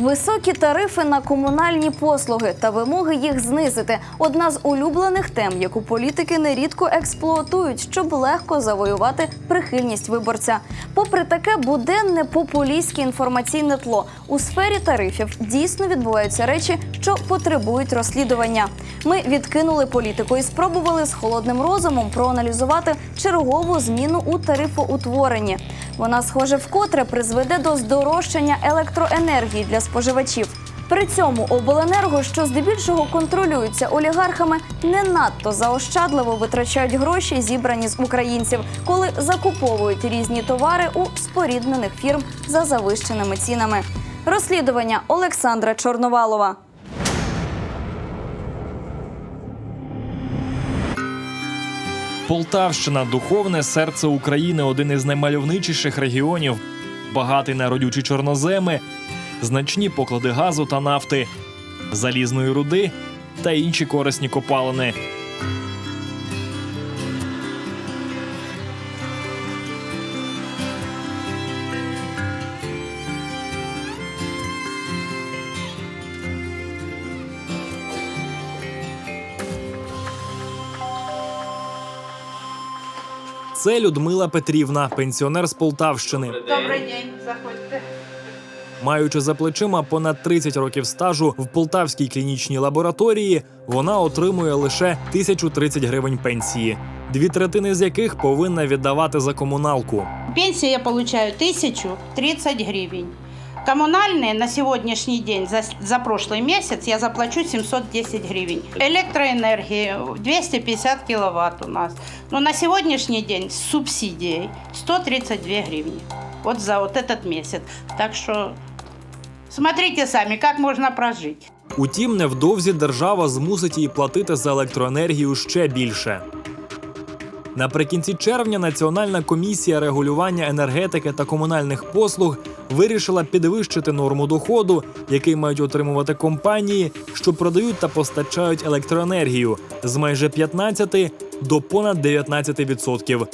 Високі тарифи на комунальні послуги та вимоги їх знизити одна з улюблених тем, яку політики нерідко експлуатують, щоб легко завоювати прихильність виборця. Попри таке буденне популістське інформаційне тло у сфері тарифів дійсно відбуваються речі, що потребують розслідування. Ми відкинули політику і спробували з холодним розумом проаналізувати чергову зміну у тарифоутворенні. Вона, схоже, вкотре призведе до здорожчання електроенергії для споживачів. При цьому обленерго, що здебільшого контролюються олігархами, не надто заощадливо витрачають гроші, зібрані з українців, коли закуповують різні товари у споріднених фірм за завищеними цінами. Розслідування Олександра Чорновалова. Полтавщина духовне серце України, один із наймальовничіших регіонів, багатий на родючі чорноземи, значні поклади газу та нафти, залізної руди та інші корисні копалини. Це Людмила Петрівна, пенсіонер з Полтавщини. Добрий день, заходьте. Маючи за плечима понад 30 років стажу в полтавській клінічній лабораторії, вона отримує лише 1030 гривень пенсії, дві третини з яких повинна віддавати за комуналку. Пенсія я отримую 1030 гривен. Коммунальные на сегодняшний день, за, за прошлый месяц, я заплачу 710 гривен. Электроэнергии 250 киловатт у нас. Но на сегодняшний день с субсидией 132 гривни. Вот за вот этот месяц. Так что смотрите сами, как можно прожить. Утім, невдовзі держава змусить її платити за електроенергію ще більше. Наприкінці червня Національна комісія регулювання енергетики та комунальних послуг вирішила підвищити норму доходу, який мають отримувати компанії, що продають та постачають електроенергію з майже 15 до понад 19%.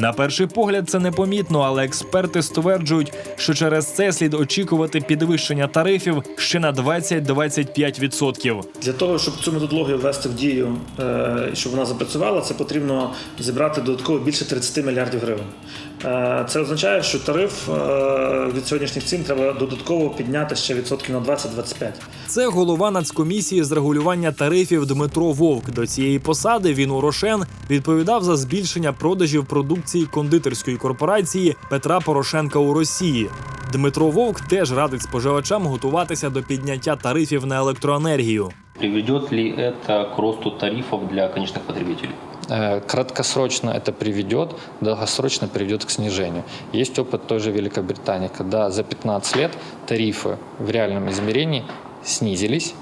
На перший погляд це непомітно, але експерти стверджують, що через це слід очікувати підвищення тарифів ще на 20-25%. Для того, щоб цю методологію ввести в дію, е, щоб вона запрацювала, це потрібно зібрати додатково більше 30 мільярдів гривень. Е, Це означає, що тариф е, від сьогоднішніх цін треба додатково підняти ще відсотків на 20-25. Це голова Нацкомісії з регулювання тарифів Дмитро Вовк. До цієї посади він у Рошен відповідав за збільшення продажів продукції кондитерської корпорації Петра Порошенка у Росії. Дмитро Вовк теж радить споживачам готуватися до підняття тарифів на електроенергію. Приведет ли это к росту тарифов для конечных потребителей? Э, Краткосрочно это приведет, долгосрочно приведет к снижению. Есть опыт той же Великобритании, когда за 15 лет тарифы в реальном измерении снизились,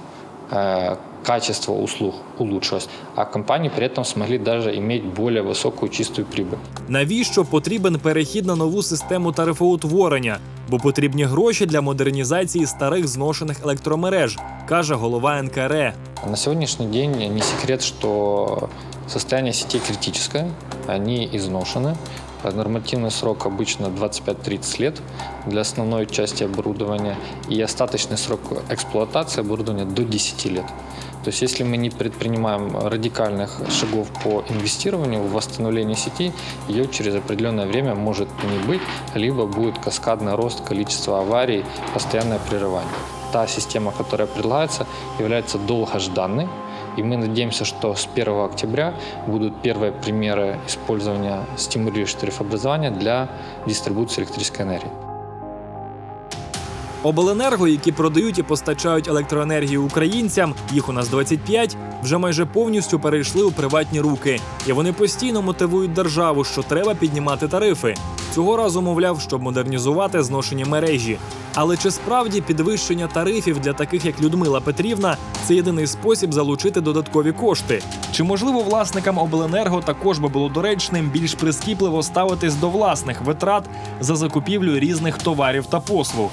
э, качество услуг улучшилось, а компании при этом смогли даже иметь более высокую чистую прибыль. Навіщо потрібен перехід на нову систему тарифоутворення? Бо потрібні гроші для модернізації старих зношених електромереж, каже голова НКРЕ. На сегодняшний день не секрет, что состояние сетей критическое, Они изношены. Нормативный срок обычно 25-30 лет для основной части оборудования и остаточный срок эксплуатации оборудования до 10 лет. То есть если мы не предпринимаем радикальных шагов по инвестированию в восстановление сети, ее через определенное время может не быть, либо будет каскадный рост количества аварий, постоянное прерывание. Та система, которая предлагается, является долгожданной, и мы надеемся, что с 1 октября будут первые примеры использования стимулирующего тарифообразования для дистрибуции электрической энергии. Обленерго, які продають і постачають електроенергію українцям, їх у нас 25, вже майже повністю перейшли у приватні руки, і вони постійно мотивують державу, що треба піднімати тарифи. Цього разу мовляв, щоб модернізувати зношені мережі. Але чи справді підвищення тарифів для таких як Людмила Петрівна це єдиний спосіб залучити додаткові кошти? Чи можливо власникам обленерго також би було доречним більш прискіпливо ставитись до власних витрат за закупівлю різних товарів та послуг?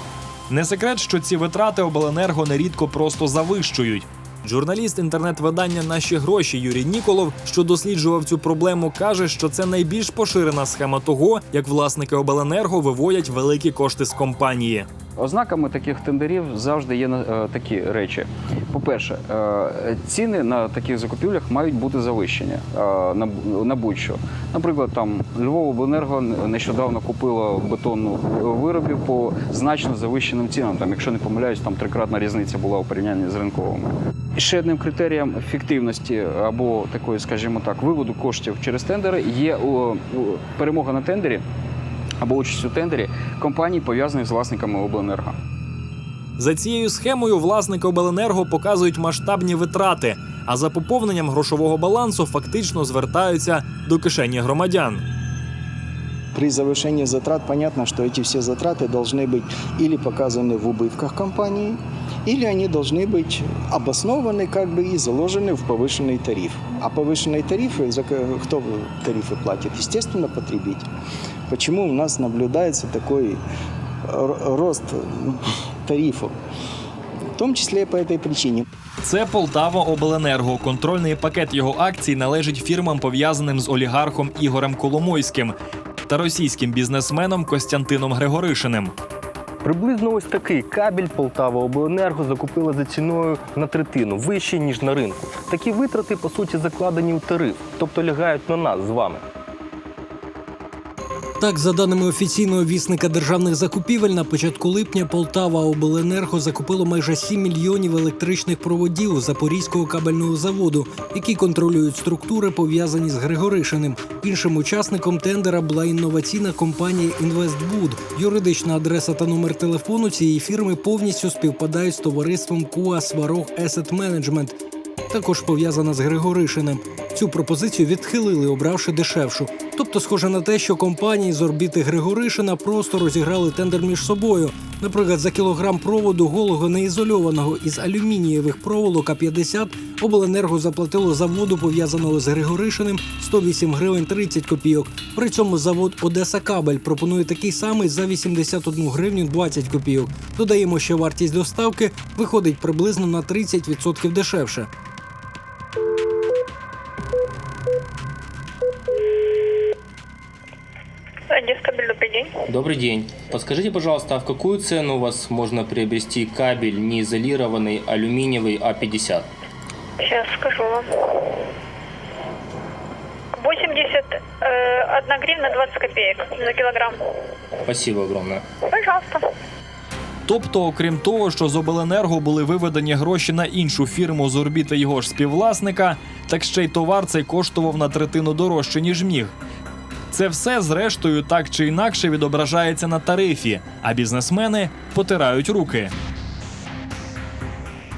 Не секрет, що ці витрати обленерго нерідко просто завищують. Журналіст інтернет-видання Наші гроші Юрій Ніколов, що досліджував цю проблему, каже, що це найбільш поширена схема того, як власники обленерго виводять великі кошти з компанії. Ознаками таких тендерів завжди є е, такі речі. По-перше, е, ціни на таких закупівлях мають бути завищені е, на, будь-що. Наприклад, там Львовобленерго нещодавно купило бетонну виробів по значно завищеним цінам. Там, якщо не помиляюсь, там трикратна різниця була у порівнянні з ринковими. Ще одним критерієм ефективності або такої, скажімо так, виводу коштів через тендери є перемога на тендері або участь у тендері компаній, пов'язаних з власниками обленерго. За цією схемою власники обленерго показують масштабні витрати, а за поповненням грошового балансу фактично звертаються до кишені громадян. При завершении затрат понятно, что эти все затраты должны быть или показаны в убытках компании, или они должны быть обоснованы как бы и заложены в повышенный тариф. А повышенные тарифы, за ко- кто тарифы платит? Естественно, потребитель. Почему у нас наблюдается такой р- рост м, тарифов? В том числе и по этой причине. Це Полтава Обленерго. Контрольний пакет його акцій належить фірмам, пов'язаним з олігархом Ігорем Коломойським та російським бізнесменом Костянтином Григоришиним. Приблизно ось такий кабель Полтава Обленерго закупила за ціною на третину вище ніж на ринку. Такі витрати по суті закладені у тариф, тобто лягають на нас з вами. Так, за даними офіційного вісника державних закупівель, на початку липня Полтава Обленерго закупило майже 7 мільйонів електричних проводів Запорізького кабельного заводу, які контролюють структури, пов'язані з Григоришиним. Іншим учасником тендера була інноваційна компанія Інвестбуд. Юридична адреса та номер телефону цієї фірми повністю співпадають з товариством Куа Сварог Asset Management, також пов'язана з Григоришиним. Цю пропозицію відхилили, обравши дешевшу. Тобто, схоже на те, що компанії з орбіти Григоришина просто розіграли тендер між собою. Наприклад, за кілограм проводу голого неізольованого із алюмінієвих проволок А50 обленерго заплатило заводу, пов'язаного з Григоришиним, 108 гривень 30 копійок. При цьому завод Одеса Кабель пропонує такий самий за 81 гривню 20 копійок. Додаємо, що вартість доставки виходить приблизно на 30% дешевше. Одесскабель, добрый день. Добрый день. Подскажите, пожалуйста, а в какую цену у вас можно приобрести кабель неизолированный алюминиевый А А50? Сейчас скажу вам. 81 гривна 20 копеек за килограмм. Спасибо огромное. Пожалуйста. Тобто, окрім того, що з обленерго були виведені гроші на іншу фірму з орбіти його ж співвласника, так ще й товар цей коштував на третину дорожче, ніж міг. Це все, зрештою, так чи інакше відображається на тарифі, а бізнесмени потирають руки.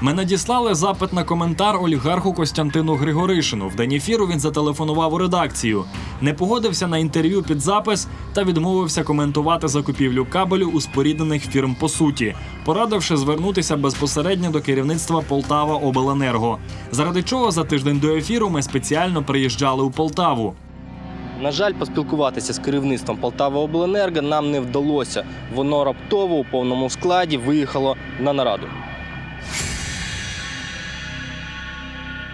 Ми надіслали запит на коментар олігарху Костянтину Григоришину. В день ефіру він зателефонував у редакцію, не погодився на інтерв'ю під запис та відмовився коментувати закупівлю кабелю у споріднених фірм по суті, порадивши звернутися безпосередньо до керівництва Полтава Обленерго. Заради чого за тиждень до ефіру ми спеціально приїжджали у Полтаву. На жаль, поспілкуватися з керівництвом Полтава Обленерго нам не вдалося. Воно раптово у повному складі виїхало на нараду.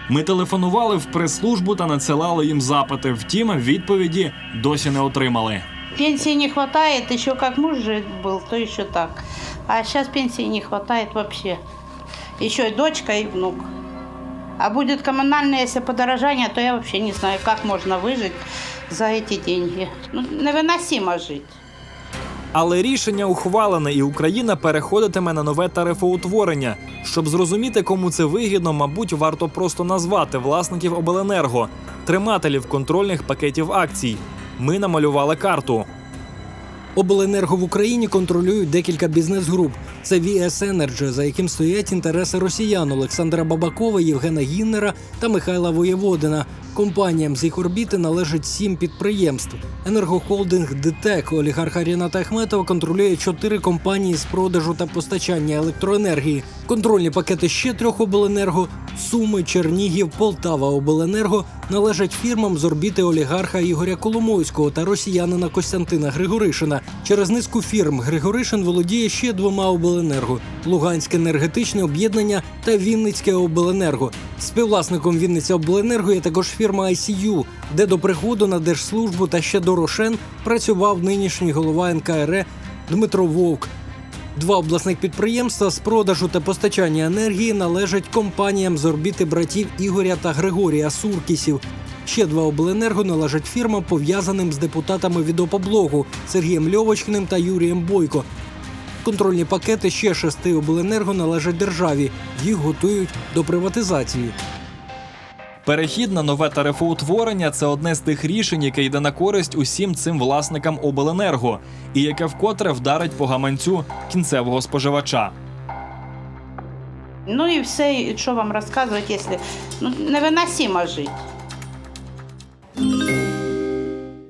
Ми телефонували в прес-службу та надсилали їм запити. Втім, відповіді досі не отримали. Пенсии не хватает, еще как муж жить был, то еще так. А сейчас пенсии не хватает вообще. Еще и дочка, и внук. А будет коммунальное, если подорожание, то я вообще не знаю, как можно выжить за эти деньги. Ну, невыносимо жить. Але рішення ухвалене, і Україна переходитиме на нове тарифоутворення. Щоб зрозуміти, кому це вигідно, мабуть, варто просто назвати власників обленерго, тримателів контрольних пакетів акцій. Ми намалювали карту. Обленерго в Україні контролюють декілька бізнес-груп. Це VS Energy, за яким стоять інтереси росіян Олександра Бабакова, Євгена Гіннера та Михайла Воєводина. Компаніям з їх орбіти належить сім підприємств. Енергохолдинг ДТЕК олігарха Ріната Ахметова контролює чотири компанії з продажу та постачання електроенергії. Контрольні пакети ще трьох обленерго Суми, Чернігів, Полтава Обленерго належать фірмам з орбіти олігарха Ігоря Коломойського та росіянина Костянтина Григоришина. Через низку фірм Григоришин володіє ще двома обленерго: Луганське енергетичне об'єднання та Вінницьке обленерго. Співвласником Вінниця Обленерго є також фірма ICU, де до приходу на держслужбу та ще до Рошен працював нинішній голова НКРЕ Дмитро Вовк. Два обласних підприємства з продажу та постачання енергії належать компаніям з орбіти братів Ігоря та Григорія Суркісів. Ще два обленерго належать фірмам, пов'язаним з депутатами від «Опоблогу» Сергієм Льовочкиним та Юрієм Бойко. Контрольні пакети ще шести обленерго належать державі. Їх готують до приватизації. Перехід на нове тарифоутворення це одне з тих рішень, яке йде на користь усім цим власникам обленерго, і яке вкотре вдарить по гаманцю кінцевого споживача. Ну і все, і що вам розказувати, якщо ну, невиносимо жити.